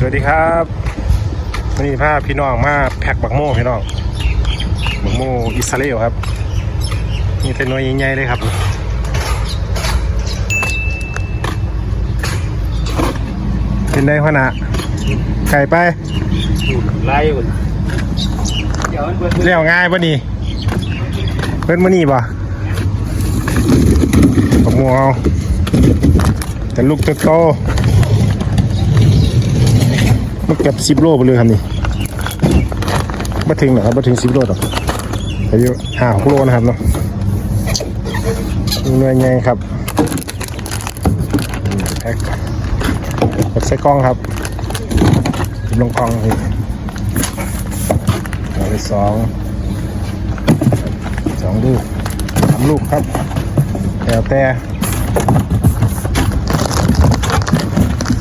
สวัสดีครับวันนี้พาพี่น้องมาแพ็คบักโม่พี่น้องบักโม่อิสราเอลครับมีแต่หน่วยใหญ่ๆเลยครับเป็นได้ขนาดไก่ไปไล่หุ่นเดี๋ยวมันเบิดเรียวง่ายปะนี่เพิ่นมานี่ปะบักโม่เอาแต่ลูกโตๆ มันเกือบสิบโลไปเลยครับนี่มาถึงหรอครับมาถึงสิบโลหรอกอายุห้าหกโลนะครับเนาะมีหน่วยใหญ่ครับแพ็คใส่กล้องครับลงกล้องนี่เอาไปสองสองลูกสามลูกครับแล้วแต่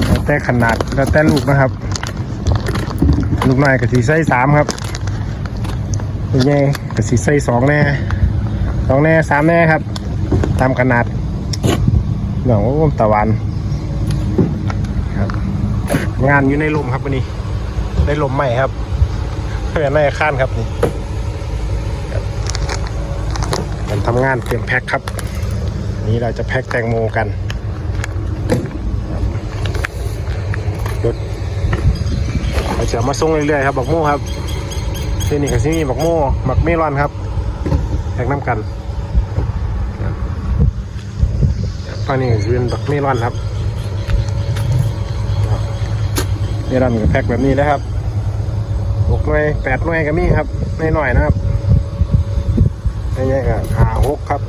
แล้วแต่ขนาดแล้วแต่ลูกนะครับ ลูกน้อยกับสีไส้สามครับลูกใหญ่กับสีไส้สองแน่สองแน่สามแน่ครับ ตามขนาดหนองว่าตะวันครับ งานอยู่ในลมครับวันนี้ ได้ลมใหม่ครับเพื่อนในอาคารครับนี่ครับมันทำงานเตรียมแพ็คครับ นี้เราจะแพ็คแตงโมกันรถ เราจะมาส่งเรื่อยๆครับบักโม่ครับที่นี่ก็ที่นี่บักโม่บักเมลอนครับแพ็กน้ำกันตอนนี้ก็จะเป็นบักเมลอนครับเมลอนก็แพ็กแบบนี้เลยครับหกหน่วยแปดหน่วยก็มีครับไม่หน่อยๆนะครับไม่ใหญ่ก็ห้าหกครับ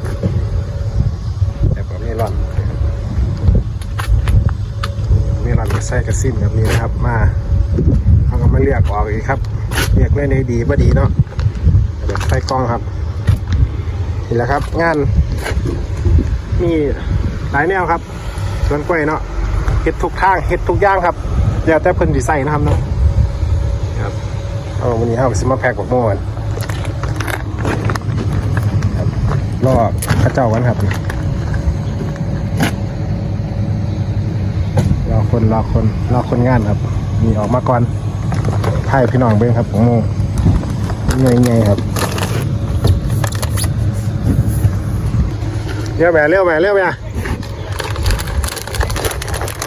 แบบบักเมลอนเมลอนก็ใส่กระสิ้นแบบนี้นะครับมา มาเลือกออกอีกครับเลือกเล่นได้ดีบ่ดีเนาะเดี๋ยวใส่กล้องครับนี่แหละครับ งานมีหลายแนวครับสวนกล้วยเนาะเฮ็ดทุกทางเฮ็ดทุกอย่างครับเดี๋ยวแต่เพิ่นดีไซน์นะครับเนาะครับเอาวันนี้เอาสิมาแพ็กกับโม่กันครับรอเข้าเจ้ากันครับรอคนรอคนรอคนงานครับ มีออกมาก่อน ถ่ายพี่น้องเบ้งครับของโมเงยไงครับเลี้ยวแม่เลี้ยวแม่เลี้ยวแม่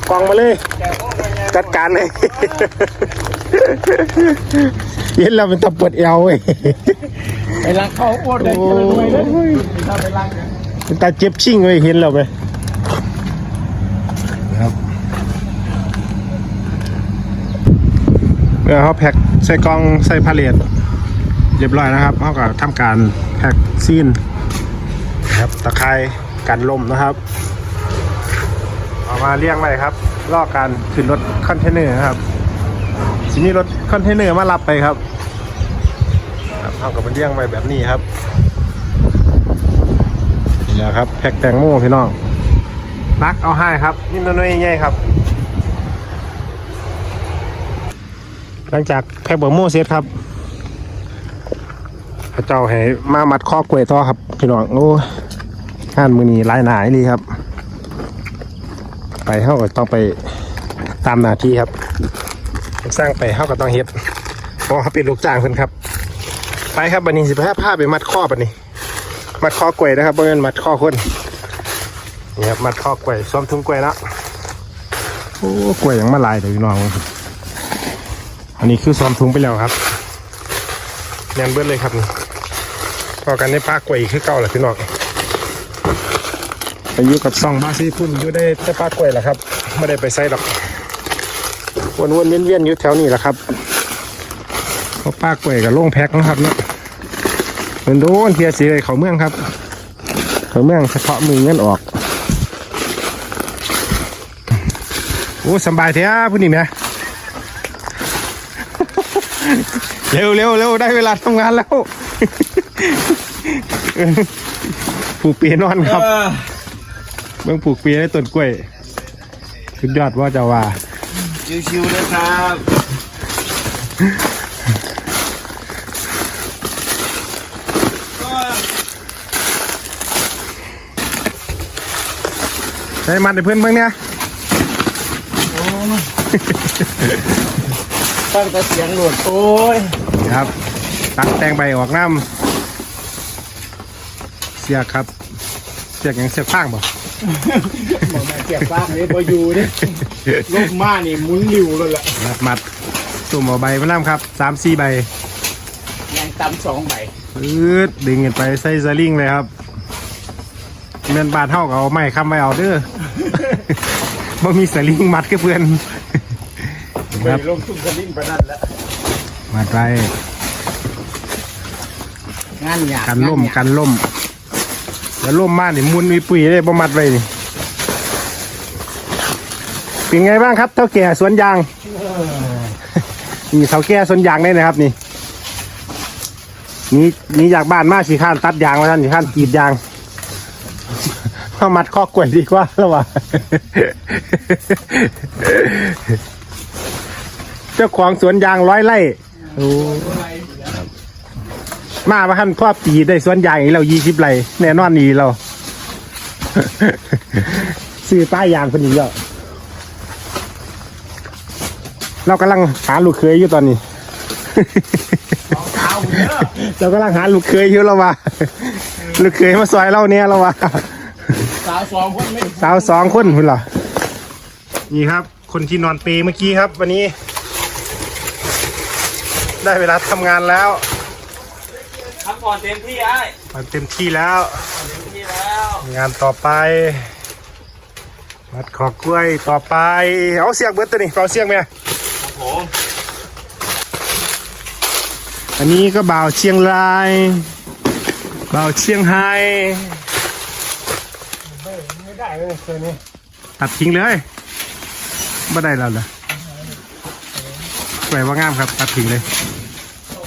กองมาเลย จัดการเลยเย็นเราเป็นตะปวดเอวเว้ยไปล้างเข้าโอ้ได้กินเลยเลยถ้าไปล้างเนี่ยเป็นตาเจ็บชิ่งเลยเห็นเราไหมครับ เมื่อเขาแพ็คใส่กล่องใส่พาเลทเรียบร้อยนะครับเขาก็ทำการแพ็คซีนนะครับตะไคร้กันลมนะครับเอามาเลี้ยงไว้ครับลอการขึ้นรถคอนเทนเนอร์นะครับทีนี้รถคอนเทนเนอร์มารับไปครับครับเอากับมันเลี้ยงไว้แบบนี้ครับนี่แหละครับแพ็กแตงโมพี่น้องรักเอาให้ครับนี่น้อยๆใหญ่ครับ หลังจากแพ็กเบอร์โมเสร็จครับพระเจ้าให้มามัดข้อกล้วยต่อครับพี่น้องโอ้ยงานมือนี้ลายหนาอีนี่ครับ ไปเท่าก็ต้องไปตามหน้าที่ครับ สร้างไปเท่าก็ต้องเฮ็ดเพราะเขาเป็นลูกจ้างเพิ่นครับ ไปครับบันนี้สิบห้าผ้าไปมัดข้อบันนี้ มัดข้อกล้วยนะครับเพื่อนมัดข้อคนนี่ครับมัดข้อกล้วยซ้อมทุ่งกล้วยแล้วโอ้กล้วยยังมาลายเลยพี่น้อง อันนี้คือซ้อมทุ่งไปแล้วครับแน่นเบิ้ลเลยครับนี่พอกันในป้ากล้วยคือเก่าแหละพี่น้องไปอยู่กับซองบาซีพุ่นอยู่ได้แต่ป้ากล้วยแหละครับไม่ได้ไปใส่หรอกวนวนๆเวียนเวียนๆอยู่แถวนี้แหละครับเพราะป้ากล้วยกับโล่งแพ็คนะครับเนาะเป็นโดนเทียสีเลยเขาเมืองครับ เขาเมืองเฉพาะมือเงินออกโอ้สำบายเทียผู้นี้ไหม เร็วเร็วเร็วได้เวลาทำงานแล้ว ผูกเปียนอนครับ เบื้องผูกเปียในต้นกล้วยสุดยอดว่าจะว่า ชิวๆนะครับใช้มันในเพื่อนเบื้องเนี่ย โอ้ตั้งแต่เสียงหลวดโอ้ยครับ ตัดแตงใบออกน้ำเสียกครับ เสียกอย่างเสียกข้างบ่บอกมาเจ็บบ้างเลยพออยู่เนี่ยลมมานี่หมุนริวเลยแหละมัดมัดตุ่มเอาใบมาน้ำครับสามสี่ใบยังตำสองใบอืดดึงกันไปใส่สลิงเลยครับเงินบาทเท่ากับเอาไม่คำไม่เอาเด้อบ่มีสลิงมัดกับเพื่อนไป ครับ ลงทุนสลิงไปนั่นแล้วมัดไปงานหยาบกันล่มงาหยาบกันล่ม แล้วล่มมากนี่มุนมีปุ๋ยได้บ่มัดไว้นี่เป็นไงบ้างครับเท่าแก่สวนยางนี่เท่าแก่สวนยางได้นะครับนี่นี่นี่อยากบ้านมากสิข้านตัดยางมาท่านสิข้านกรีดยางเอามัดข้อกล้วยดีกว่าแล้ววะเจ้าของสวนยางร้อยไร่โอ้มาว่าท่านพ่อปีได้สวนยางอีกแล้วยี่สิบไร่แน่นอนนี่เราซื้อป้ายยางคนนี้แล้วเรากำลังหาลูกเคยอยู่ตอนนี้เอาเด้อเรากำลังหาลูกเคยอยู่แล้ววะลูกเคยมาซอยเราเนี่ยแล้ววะสาวสองคนไม่สาวสองคนคุณเหรอนี่ครับ คนที่นอนเปรย์เมื่อกี้ครับ วันนี้ ได้เวลาทำงานแล้วพักผ่อนเต็มที่ไอ้มันเต็มที่แล้ว เต็มที่แล้ว งานต่อไป มัดขอกล้วยต่อไป เอาเสียกเบิดตัวนี้เอาเสียกไหมครับผมอันนี้ก็บ่าวเชียงรายบ่าวเชียงไฮ้ไม่ได้เลยตัวนี้ตัดทิ้งเลยไม่ได้แล้วเหรอแหวว่างามครับ ตัดทิ้งเลย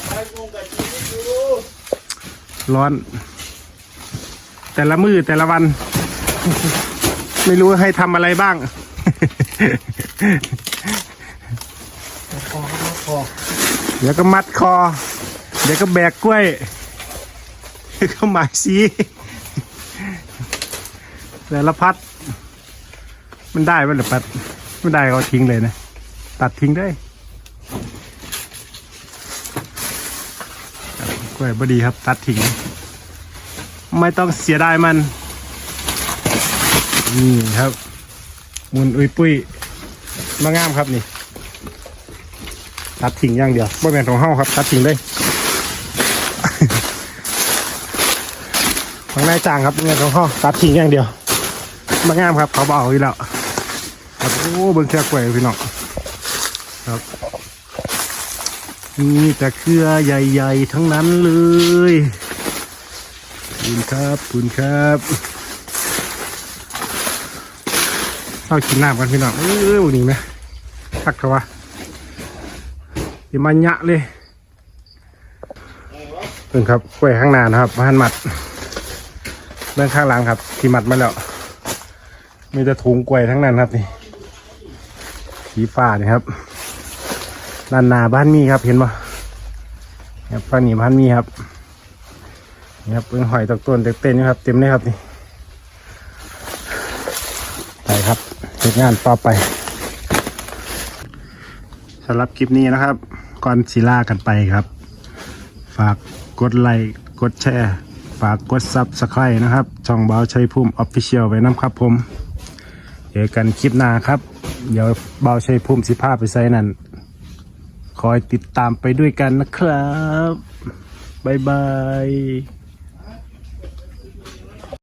ไปวงกับชีวิตอยู่ ร้อน แต่ละมือแต่ละวัน ไม่รู้ให้ทำอะไรบ้างพอครับพอเดี๋ยวก็มัดคอ เดี๋ยวก็แบกกล้วยเดี๋ยวก็หมายสีแต่ละพัด มันได้ไหมหรือปัดไม่ได้ก็ทิ้งเลยนะ ตัดทิ้งได้ กล้วยบดีครับ ตัดทิ้ง ไม่ต้องเสียดายมัน นี่ครับ มุนอุยปุ้ยมางามครับนี่ ตัดทิ้งอย่างเดียวบ่แม่นของเฮาครับ ตัดทิ้งเลยของนายจ้างครับเงินของเฮาตัดทิ้งอย่างเดียวมางามครับ เขาบเอาอีกแล้วครับโอ้เบิ่งแค่กล้วยพี่น้องครับ มีแต่เครือใหญ่ๆ ทั้งนั้นเลยคุณครับคุณครับเอากินน้ำกันพี่น้องเออวันนี้ไหมพักเถอะวะอย่ามาหยะเลยเพิ่งครับกล้วยข้างหน้านะครับพันมัดเรื่องข้างหลังครับ ที่มัดมาแล้วมีแต่ถุงกล้วยทั้งนั้นครับนี่สีฟ้านี่ครับ ด้านหน้าบ้านมีครับเห็นปะครับฝั่งนี้บ้านมีครับนี่ครับเพิ่งหอยตกต้นเต็มเต้นอยู่ครับ เต็มเลยครับนี่ไปครับเสร็จงานต่อไปสำหรับคลิปนี้นะครับ ก่อนสิลากันไปครับ ฝากกดไลค์กดแชร์ฝากกดซับสไครต์นะครับ ช่องเบาชัยภูมิออฟฟิเชียลไว้น้ำครับผม เจอกันคลิปหน้าครับ เดี๋ยวเบาชัยภูมิสิภาพไปใส่นั่น คอยติดตามไปด้วยกันนะครับ บ๊ายบาย